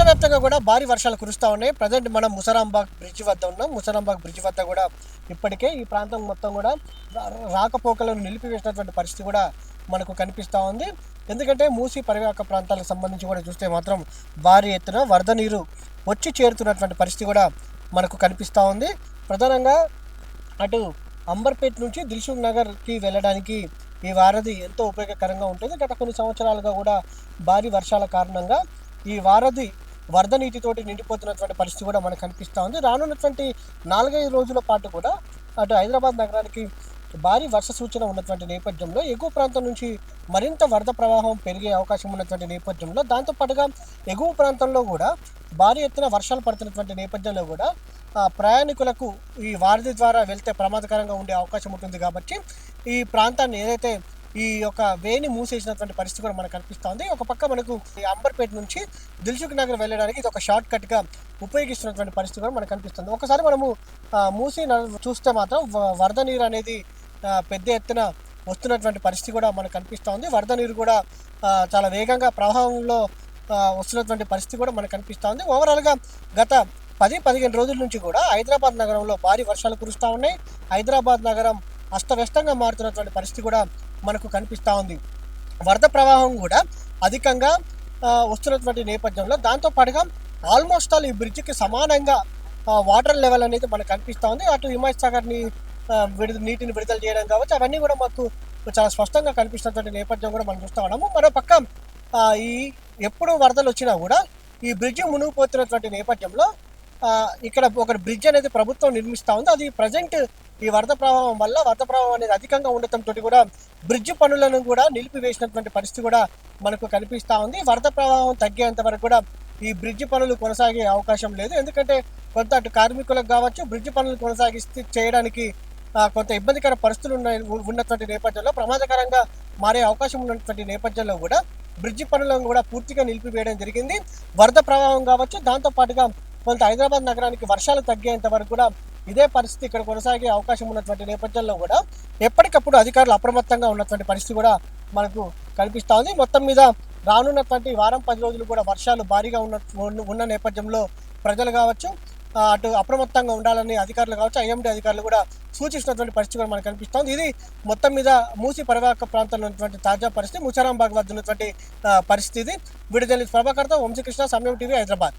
దేశవ్యాప్తంగా కూడా భారీ వర్షాలు కురుస్తూ ఉన్నాయి. ప్రజెంట్ మనం ముసరాంబాగ్ బ్రిడ్జ్ వద్ద ఉన్నాం. ముసరాంబాగ్ బ్రిడ్జ్ వద్ద కూడా ఇప్పటికే ఈ ప్రాంతం మొత్తం కూడా రాకపోకలను నిలిపివేసినటువంటి పరిస్థితి కూడా మనకు కనిపిస్తూ ఉంది. ఎందుకంటే మూసి పరివాహక ప్రాంతాలకు సంబంధించి కూడా చూస్తే మాత్రం భారీ ఎత్తున వరద నీరు వచ్చి చేరుతున్నటువంటి పరిస్థితి కూడా మనకు కనిపిస్తూ ఉంది. ప్రధానంగా అటు అంబర్పేట్ నుంచి దిల్సుఖ్ నగర్కి వెళ్ళడానికి ఈ వారధి ఎంతో ఉపయోగకరంగా ఉంటుంది. గత కొన్ని సంవత్సరాలుగా కూడా భారీ వర్షాల కారణంగా ఈ వారధి వరద నీటితోటి నిండిపోతున్నటువంటి పరిస్థితి కూడా మనకు కనిపిస్తూ ఉంది. రానున్నటువంటి నాలుగైదు రోజుల పాటు కూడా అటు హైదరాబాద్ నగరానికి భారీ వర్ష సూచన ఉన్నటువంటి నేపథ్యంలో ఎగువ ప్రాంతం నుంచి మరింత వరద ప్రవాహం పెరిగే అవకాశం ఉన్నటువంటి నేపథ్యంలో దాంతోపాటుగా ఎగువ ప్రాంతంలో కూడా భారీ ఎత్తున వర్షాలు పడుతున్నటువంటి నేపథ్యంలో కూడా ప్రయాణికులకు ఈ వారధి ద్వారా వెళ్తే ప్రమాదకరంగా ఉండే అవకాశం ఉంటుంది కాబట్టి ఈ ప్రాంతాన్ని ఏదైతే ఈ యొక్క వేని మూసేసినటువంటి పరిస్థితి కూడా మనకు కనిపిస్తుంది. ఒక పక్క మనకు అంబర్పేట నుంచి దిల్సుఖ్ నగర్ వెళ్ళడానికి ఇది ఒక షార్ట్ కట్గా ఉపయోగిస్తున్నటువంటి పరిస్థితి కూడా మనకు కనిపిస్తుంది. ఒకసారి మనము మూసి చూస్తే మాత్రం వరద నీరు అనేది పెద్ద ఎత్తున వస్తున్నటువంటి పరిస్థితి కూడా మనకు కనిపిస్తుంది. వరద నీరు కూడా చాలా వేగంగా ప్రవాహంలో వస్తున్నటువంటి పరిస్థితి కూడా మనకు కనిపిస్తుంది. ఓవరాల్గా గత పది పదిహేను రోజుల నుంచి కూడా హైదరాబాద్ నగరంలో భారీ వర్షాలు కురుస్తూ ఉన్నాయి. హైదరాబాద్ నగరం అస్తవ్యస్తంగా మారుతున్నటువంటి పరిస్థితి కూడా మనకు కనిపిస్తూ ఉంది. వరద ప్రవాహం కూడా అధికంగా వస్తున్నటువంటి నేపథ్యంలో దాంతోపాటుగా ఆల్మోస్ట్ ఆల్ ఈ బ్రిడ్జికి సమానంగా వాటర్ లెవెల్ అనేది మనకు కనిపిస్తూ ఉంది. అటు హిమాయత్ సాగర్ని ఆ, విడుదల నీటిని విడుదల చేయడం కావచ్చు అవన్నీ కూడా మాకు చాలా స్పష్టంగా కనిపిస్తున్నటువంటి నేపథ్యం కూడా మనం చూస్తూ ఉన్నాము. మరో పక్క ఈ ఎప్పుడు వరదలు వచ్చినా కూడా ఈ బ్రిడ్జి మునిగిపోతున్నటువంటి నేపథ్యంలో ఇక్కడ ఒక బ్రిడ్జ్ అనేది ప్రభుత్వం నిర్మిస్తూ ఉంది. అది ప్రజెంట్ ఈ వరద ప్రభావం వల్ల వరద ప్రభావం అనేది అధికంగా ఉండటంతో కూడా బ్రిడ్జ్ పనులను కూడా నిలిపివేసినటువంటి పరిస్థితి కూడా మనకు కనిపిస్తూ ఉంది. వరద ప్రభావం తగ్గేంత వరకు కూడా ఈ బ్రిడ్జ్ పనులు కొనసాగే అవకాశం లేదు. ఎందుకంటే కొంత అటు కార్మికులకు కావచ్చు బ్రిడ్జ్ పనులు కొనసాగిస్తే చేయడానికి కొంత ఇబ్బందికర పరిస్థితులు ఉన్న ఉన్నటువంటి నేపథ్యంలో ప్రమాదకరంగా మారే అవకాశం ఉన్నటువంటి నేపథ్యంలో కూడా బ్రిడ్జి పనులను కూడా పూర్తిగా నిలిపివేయడం జరిగింది. వరద ప్రభావం కావచ్చు దాంతో పాటుగా కొంత హైదరాబాద్ నగరానికి వర్షాలు తగ్గేంత వరకు కూడా ఇదే పరిస్థితి ఇక్కడ కొనసాగే అవకాశం ఉన్నటువంటి నేపథ్యంలో కూడా ఎప్పటికప్పుడు అధికారులు అప్రమత్తంగా ఉన్నటువంటి పరిస్థితి కూడా మనకు కనిపిస్తూ ఉంది. మొత్తం మీద రానున్నటువంటి వారం పది రోజులు కూడా వర్షాలు భారీగా ఉన్న ఉన్న- నేపథ్యంలో ప్రజలు కావచ్చు అటు అప్రమత్తంగా ఉండాలని అధికారులు కావచ్చు ఐఎండీ అధికారులు కూడా సూచిస్తున్నటువంటి పరిస్థితి కూడా మనకు కనిపిస్తోంది ఇది మొత్తం మీద మూసి పరివాహక ప్రాంతంలో ఉన్నటువంటి తాజా పరిస్థితి ముచారాంబాగ్ వద్ద ఉన్నటువంటి పరిస్థితి. ఇది విడుదల ప్రభాకర్తో వంశీకృష్ణ సమయం టీవీ హైదరాబాద్.